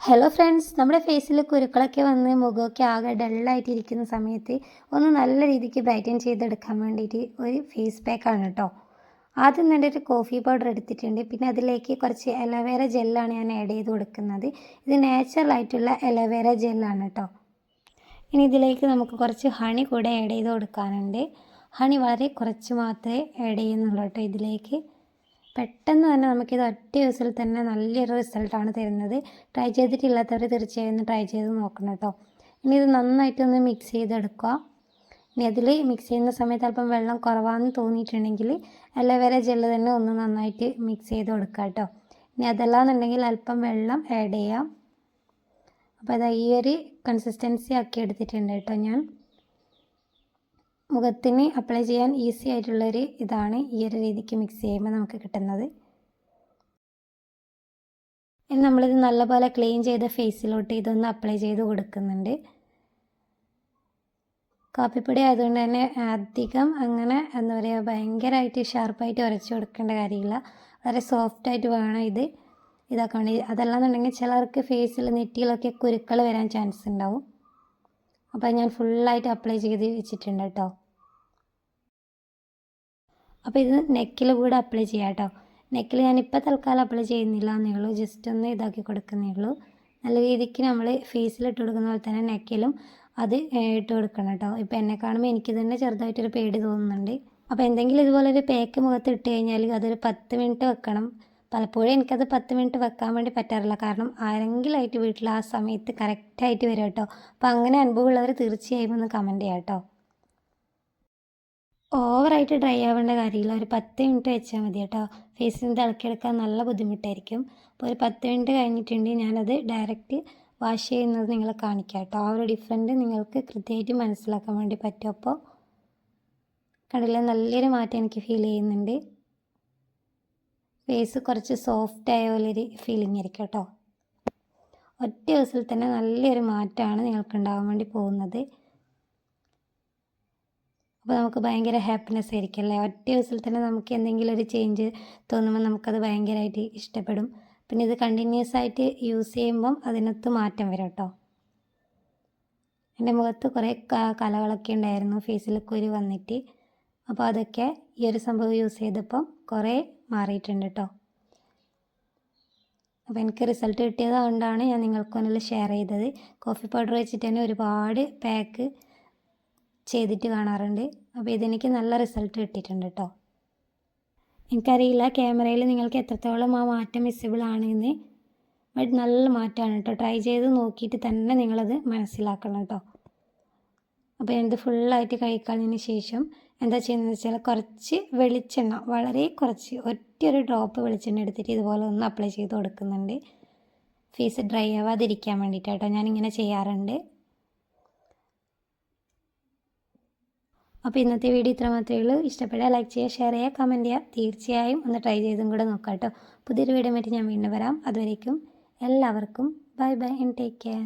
Hello friends നമ്മുടെ ഫേസിൽ കുരുക്കളൊക്കെ വന്ന് മുഖമൊക്കെ ആകെ ഡള്ളായിട്ടിരിക്കുന്ന സമയത്ത് ഒന്ന് നല്ല രീതിക്ക് ബ്രൈറ്റൻ ചെയ്തെടുക്കാൻ വേണ്ടിയിട്ട് ഒരു ഫേസ് പാക്കാണ് കേട്ടോ ആദ്യം തന്നെ ഒരു കോഫി പൗഡർ എടുത്തിട്ടുണ്ട്. പിന്നെ അതിലേക്ക് കുറച്ച് അലോവേര ജെല്ലാണ് ഞാൻ ആഡ് ചെയ്ത് കൊടുക്കുന്നത്. ഇത് നാച്ചുറൽ ആയിട്ടുള്ള അലോവേര ജെല്ലാണ് കേട്ടോ ഇനി ഇതിലേക്ക് നമുക്ക് കുറച്ച് ഹണി കൂടെ ആഡ് ചെയ്ത് കൊടുക്കാനുണ്ട്. ഹണി വളരെ കുറച്ച് മാത്രമേ ആഡ് ചെയ്യുന്നുള്ളൂ കേട്ടോ ഇതിലേക്ക്. പെട്ടെന്ന് തന്നെ നമുക്കിത് ഒറ്റ യൂസിൽ തന്നെ നല്ലൊരു റിസൾട്ടാണ് തരുന്നത്. ട്രൈ ചെയ്തിട്ടില്ലാത്തവർ തീർച്ചയായും ഒന്ന് ട്രൈ ചെയ്ത് നോക്കണം കേട്ടോ. ഇനി ഇത് നന്നായിട്ടൊന്ന് മിക്സ് ചെയ്തെടുക്കുക. ഇനി അതിൽ മിക്സ് ചെയ്യുന്ന സമയത്ത് അല്പം വെള്ളം കുറവാണെന്ന് തോന്നിയിട്ടുണ്ടെങ്കിൽ അലോവേര ജെല്ല് തന്നെ ഒന്ന് നന്നായിട്ട് മിക്സ് ചെയ്ത് കൊടുക്കുക കേട്ടോ. ഇനി അതല്ലാന്നുണ്ടെങ്കിൽ അല്പം വെള്ളം ആഡ് ചെയ്യാം. അപ്പോൾ അത് ഈ ഒരു കൺസിസ്റ്റൻസി ആക്കി എടുത്തിട്ടുണ്ട് കേട്ടോ ഞാൻ. മുഖത്തിന് അപ്ലൈ ചെയ്യാൻ ഈസി ആയിട്ടുള്ളൊരു ഇതാണ് ഈ ഒരു രീതിക്ക് മിക്സ് ചെയ്യുമ്പോൾ നമുക്ക് കിട്ടുന്നത്. ഇനി നമ്മളിത് നല്ലപോലെ ക്ലീൻ ചെയ്ത ഫേസിലോട്ട് ഇതൊന്ന് അപ്ലൈ ചെയ്ത് കൊടുക്കുന്നുണ്ട്. കാപ്പിപ്പൊടി ആയതുകൊണ്ട് തന്നെ അധികം അങ്ങനെ എന്താ പറയുക ഭയങ്കരമായിട്ട് ഷാർപ്പായിട്ട് ഉരച്ച് കൊടുക്കേണ്ട കാര്യമില്ല. വളരെ സോഫ്റ്റായിട്ട് വേണം ഇത്. ഇതാക്കാൻ വേണ്ടി അതല്ലാന്നുണ്ടെങ്കിൽ ചിലർക്ക് ഫേസിൽ നെറ്റിയിലൊക്കെ കുരുക്കൾ വരാൻ ചാൻസ് ഉണ്ടാവും. അപ്പോൾ ഞാൻ ഫുള്ളായിട്ട് അപ്ലൈ ചെയ്ത് വെച്ചിട്ടുണ്ട് കേട്ടോ. അപ്പോൾ ഇത് നെക്കിൽ കൂടെ അപ്ലൈ ചെയ്യാം കേട്ടോ നെക്കിൽ ഞാനിപ്പോൾ തൽക്കാലം അപ്ലൈ ചെയ്യുന്നില്ല എന്നേ ഉള്ളൂ ജസ്റ്റ് ഒന്ന് ഇതാക്കി കൊടുക്കുന്നേ ഉള്ളൂ. നല്ല രീതിക്ക് നമ്മൾ ഫേസിൽ ഇട്ട് കൊടുക്കുന്ന പോലെ തന്നെ നെക്കിലും അത് ഇട്ട് കൊടുക്കണം കേട്ടോ. ഇപ്പോൾ എന്നെ കാണുമ്പോൾ എനിക്ക് തന്നെ ചെറുതായിട്ടൊരു പേടി തോന്നുന്നുണ്ട്. അപ്പോൾ എന്തെങ്കിലും ഇതുപോലെ ഒരു പേക്ക് മുഖത്ത് ഇട്ട് കഴിഞ്ഞാൽ അതൊരു പത്ത് മിനിറ്റ് വെക്കണം. പലപ്പോഴും എനിക്കത് പത്ത് മിനിറ്റ് വെക്കാൻ വേണ്ടി പറ്റാറില്ല. കാരണം ആരെങ്കിലും ആയിട്ട് വീട്ടിൽ ആ സമയത്ത് കറക്റ്റായിട്ട് വരും കേട്ടോ. അപ്പോൾ അങ്ങനെ അനുഭവമുള്ളവർ തീർച്ചയായും ഒന്ന് കമന്റ് ചെയ്യാം കേട്ടോ. ഓവറായിട്ട് ഡ്രൈ ആവേണ്ട കാര്യമില്ല. ഒരു പത്ത് മിനിറ്റ് വെച്ചാൽ മതി കേട്ടോ. ഫേസിന് തിളക്കിയെടുക്കാൻ നല്ല ബുദ്ധിമുട്ടായിരിക്കും. അപ്പോൾ ഒരു പത്ത് മിനിറ്റ് കഴിഞ്ഞിട്ടുണ്ടെങ്കിൽ ഞാനത് ഡയറക്റ്റ് വാഷ് ചെയ്യുന്നത് നിങ്ങളെ കാണിക്കാം കേട്ടോ. ആ ഒരു ഡിഫറന്റ് നിങ്ങൾക്ക് കൃത്യമായിട്ട് മനസ്സിലാക്കാൻ വേണ്ടി പറ്റും. അപ്പോൾ കണ്ടില്ല? നല്ലൊരു മാറ്റം എനിക്ക് ഫീൽ ചെയ്യുന്നുണ്ട്. ഫേസ് കുറച്ച് സോഫ്റ്റ് ആയ ഒരു ഫീലിംഗ് ആയിരിക്കും കേട്ടോ. ഒറ്റ ദിവസത്തിൽ തന്നെ നല്ലൊരു മാറ്റമാണ് നിങ്ങൾക്ക് ഉണ്ടാകാൻ വേണ്ടി പോകുന്നത്. അപ്പോൾ നമുക്ക് ഭയങ്കര ഹാപ്പിനെസ് ആയിരിക്കും അല്ലേ ഒറ്റ ദിവസത്തിൽ തന്നെ നമുക്ക് എന്തെങ്കിലും ഒരു ചേഞ്ച് തോന്നുമ്പോൾ നമുക്കത് ഭയങ്കരമായിട്ട് ഇഷ്ടപ്പെടും. പിന്നെ ഇത് കണ്ടിന്യൂസ് ആയിട്ട് യൂസ് ചെയ്യുമ്പം അതിനകത്ത് മാറ്റം വരും കേട്ടോ. എന്റെ മുഖത്ത് കുറേ കലകളൊക്കെ ഉണ്ടായിരുന്നു. ഫേസിൽ കുരു വന്നിട്ട്. അപ്പോൾ അതൊക്കെ ഈ ഒരു സംഭവം യൂസ് ചെയ്തപ്പം കുറേ മാറിയിട്ടുണ്ട് കേട്ടോ. അപ്പോൾ എനിക്ക് റിസൾട്ട് കിട്ടിയത് കൊണ്ടാണ് ഞാൻ നിങ്ങൾക്ക് മുന്നിൽ ഷെയർ ചെയ്തത്. കോഫി പൗഡർ വെച്ചിട്ട് തന്നെ ഒരുപാട് പാക്ക് ചെയ്തിട്ട് കാണാറുണ്ട്. അപ്പോൾ ഇതെനിക്ക് നല്ല റിസൾട്ട് കിട്ടിയിട്ടുണ്ട് കേട്ടോ എനിക്കറിയില്ല ക്യാമറയിൽ നിങ്ങൾക്ക് എത്രത്തോളം ആ മാറ്റം വിസിബിൾ ആണെന്ന്. ബട്ട് നല്ല മാറ്റമാണ് കേട്ടോ ട്രൈ ചെയ്ത് നോക്കിയിട്ട് തന്നെ നിങ്ങളത് മനസ്സിലാക്കണം കേട്ടോ അപ്പോൾ ഞാനിത് ഫുള്ളായിട്ട് കഴിക്കാതിന് ശേഷം എന്താ ചെയ്യുന്നത് വെച്ചാൽ കുറച്ച് വെളിച്ചെണ്ണ വളരെ കുറച്ച് ഒറ്റയൊരു ഡ്രോപ്പ് വെളിച്ചെണ്ണ എടുത്തിട്ട് ഇതുപോലെ ഒന്ന് അപ്ലൈ ചെയ്ത് കൊടുക്കുന്നുണ്ട്. ഫേസ് ഡ്രൈ ആവാതിരിക്കാൻ വേണ്ടിയിട്ടാട്ടോ ഞാനിങ്ങനെ ചെയ്യാറുണ്ട്. അപ്പോൾ ഇന്നത്തെ വീഡിയോ ഇത്ര മാത്രമേ ഉള്ളൂ. ഇഷ്ടപ്പെട്ടാൽ ലൈക്ക് ചെയ്യുക ഷെയർ ചെയ്യുക കമന്റ് ചെയ്യുക. തീർച്ചയായും ഒന്ന് ട്രൈ ചെയ്തും കൂടെ നോക്കാം കേട്ടോ. പുതിയൊരു വീഡിയോ ആയിട്ട് ഞാൻ വീണ്ടും വരാം. അതുവരേക്കും എല്ലാവർക്കും bye bye and take care